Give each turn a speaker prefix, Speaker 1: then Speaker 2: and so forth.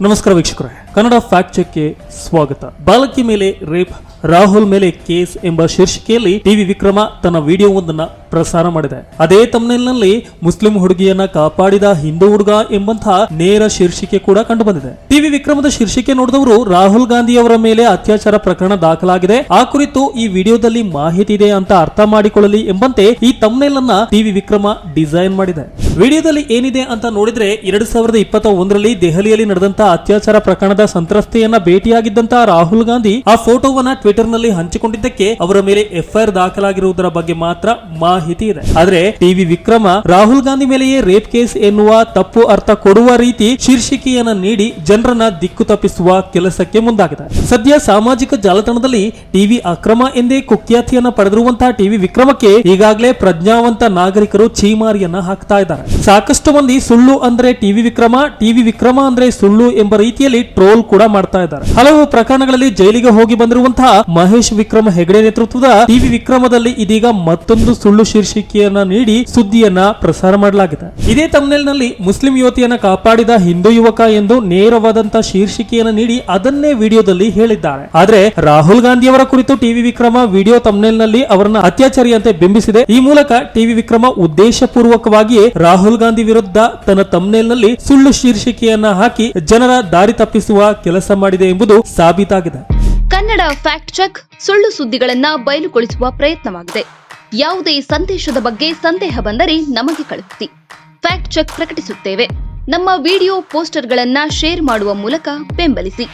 Speaker 1: ನಮಸ್ಕಾರ ವೀಕ್ಷಕರೇ ಕನ್ನಡ ಫ್ಯಾಕ್ಟ್ ಚೆಕ್ಗೆ ಸ್ವಾಗತ. ಬಾಲಕಿ ಮೇಲೆ ರೇಪ್ ರಾಹುಲ್ ಮೇಲೆ ಕೇಸ್ ಎಂಬ ಶೀರ್ಷಿಕೆಯಲ್ಲಿ ಟಿವಿ ವಿಕ್ರಮ ತನ್ನ ವಿಡಿಯೋವೊಂದನ್ನ ಪ್ರಸಾರ ಮಾಡಿದೆ. ಅದೇ ತಮ್ನೆಲ್ನಲ್ಲಿ ಮುಸ್ಲಿಂ ಹುಡುಗಿಯನ್ನ ಕಾಪಾಡಿದ ಹಿಂದೂ ಹುಡುಗ ಎಂಬಂತಹ ನೇರ ಶೀರ್ಷಿಕೆ ಕೂಡ ಕಂಡು ಬಂದಿದೆ ಟಿವಿ ವಿಕ್ರಮದ ಶೀರ್ಷಿಕೆ ನೋಡಿದವರು ರಾಹುಲ್ ಗಾಂಧಿ ಅವರ ಮೇಲೆ ಅತ್ಯಾಚಾರ ಪ್ರಕರಣ ದಾಖಲಾಗಿದೆ. ಆ ಕುರಿತು ಈ ವಿಡಿಯೋದಲ್ಲಿ ಮಾಹಿತಿ ಇದೆ ಅಂತ ಅರ್ಥ ಮಾಡಿಕೊಳ್ಳಲಿ ಎಂಬಂತೆ ಈ ತಮ್ನೆಲ್ ಅನ್ನ ಟಿವಿ ವಿಕ್ರಮ ಡಿಸೈನ್ ಮಾಡಿದೆ. ವಿಡಿಯೋದಲ್ಲಿ ಏನಿದೆ ಅಂತ ನೋಡಿದ್ರೆ ಎರಡ್ ಸಾವಿರದ ಇಪ್ಪತ್ತ ಒಂದರಲ್ಲಿ ದೆಹಲಿಯಲ್ಲಿ ನಡೆದಂತಹ ಅತ್ಯಾಚಾರ ಪ್ರಕರಣದ ಸಂತ್ರಸ್ತೆಯನ್ನ ಭೇಟಿಯಾಗಿದ್ದಂತಹ ರಾಹುಲ್ ಗಾಂಧಿ ಆ ಫೋಟೋವನ್ನ ಟ್ವಿಟರ್ನಲ್ಲಿ ಹಂಚಿಕೊಂಡಿದ್ದಕ್ಕೆ ಅವರ ಮೇಲೆ ಎಫ್ಐಆರ್ ದಾಖಲಾಗಿರುವುದರ ಬಗ್ಗೆ ಮಾತ್ರ ಮಾಹಿತಿ ಇದೆ. ಆದ್ರೆ ಟಿವಿ ವಿಕ್ರಮ ರಾಹುಲ್ ಗಾಂಧಿ ಮೇಲೆಯೇ ರೇಪ್ ಕೇಸ್ ಎನ್ನುವ ತಪ್ಪು ಅರ್ಥ ಕೊಡುವ ರೀತಿ ಶೀರ್ಷಿಕೆಯನ್ನ ನೀಡಿ ಜನರನ್ನ ದಿಕ್ಕು ತಪ್ಪಿಸುವ ಕೆಲಸಕ್ಕೆ ಮುಂದಾಗಿದೆ ಸದ್ಯ ಸಾಮಾಜಿಕ ಜಾಲತಾಣದಲ್ಲಿ ಟಿವಿ ಅಕ್ರಮ ಎಂದೇ ಕುಖ್ಯಾತಿಯನ್ನ ಪಡೆದಿರುವಂತಹ ಟಿವಿ ವಿಕ್ರಮಕ್ಕೆ ಈಗಾಗಲೇ ಪ್ರಜ್ಞಾವಂತ ನಾಗರಿಕರು ಚೀಮಾರಿಯನ್ನ ಹಾಕ್ತಾ ಇದ್ದಾರೆ. ಸಾಕಷ್ಟು ಮಂದಿ ಸುಳ್ಳು ಅಂದ್ರೆ ಟಿವಿ ವಿಕ್ರಮ ಟಿವಿ ವಿಕ್ರಮ ಅಂದ್ರೆ ಸುಳ್ಳು ಎಂಬ ರೀತಿಯಲ್ಲಿ ಟ್ರೋಲ್ ಕೂಡ ಮಾಡ್ತಾ ಇದ್ದಾರೆ. ಹಲವು ಪ್ರಕರಣಗಳಲ್ಲಿ ಜೈಲಿಗೆ ಹೋಗಿ ಬಂದಿರುವಂತಹ ಮಹೇಶ್ ವಿಕ್ರಮ ಹೆಗಡೆ ನೇತೃತ್ವದ ಟಿವಿ ವಿಕ್ರಮದಲ್ಲಿ ಇದೀಗ ಮತ್ತೊಂದು ಸುಳ್ಳು ಶೀರ್ಷಿಕೆಯನ್ನ ನೀಡಿ ಸುದ್ದಿಯನ್ನ ಪ್ರಸಾರ ಮಾಡಲಾಗಿದೆ. ಇದೇ ತಮ್ನೆಲ್ನಲ್ಲಿ ಮುಸ್ಲಿಂ ಯುವತಿಯನ್ನ ಕಾಪಾಡಿದ ಹಿಂದೂ ಯುವಕ ಎಂದು ನೇರವಾದಂತಹ ಶೀರ್ಷಿಕೆಯನ್ನ ನೀಡಿ ಅದನ್ನೇ ವಿಡಿಯೋದಲ್ಲಿ ಹೇಳಿದ್ದಾರೆ. ಆದ್ರೆ ರಾಹುಲ್ ಗಾಂಧಿ ಅವರ ಕುರಿತು ಟಿವಿ ವಿಕ್ರಮ ವಿಡಿಯೋ ತಮ್ನೆಲ್ನಲ್ಲಿ ಅವರನ್ನ ಅತ್ಯಾಚಾರಿಯಂತೆ ಬಿಂಬಿಸಿದೆ. ಈ ಮೂಲಕ ಟಿವಿ ವಿಕ್ರಮ ಉದ್ದೇಶಪೂರ್ವಕವಾಗಿಯೇ ರಾಹುಲ್ ಗಾಂಧಿ ವಿರುದ್ಧ ತನ್ನ ತಮ್ನೆಲ್ನಲ್ಲಿ ಸುಳ್ಳು ಶೀರ್ಷಿಕೆಯನ್ನ ಹಾಕಿ ಜನರ ದಾರಿ ತಪ್ಪಿಸುವ ಕೆಲಸ ಮಾಡಿದೆ ಎಂಬುದು ಸಾಬೀತಾಗಿದೆ.
Speaker 2: ಕನ್ನಡ ಫ್ಯಾಕ್ಟ್ ಚೆಕ್ ಸುಳ್ಳು ಸುದ್ದಿಗಳನ್ನ ಬಯಲುಗೊಳಿಸುವ ಪ್ರಯತ್ನವಾಗಿದೆ. ಯಾವುದೇ ಸಂದೇಶದ ಬಗ್ಗೆ ಸಂದೇಹ ಬಂದರೆ ನಮಗೆ ಕಳುಹಿಸಿ. ಫ್ಯಾಕ್ಟ್ ಚೆಕ್ ಪ್ರಕಟಿಸುತ್ತೇವೆ. ನಮ್ಮ ವಿಡಿಯೋ ಪೋಸ್ಟರ್ಗಳನ್ನ ಶೇರ್ ಮಾಡುವ ಮೂಲಕ ಬೆಂಬಲಿಸಿ.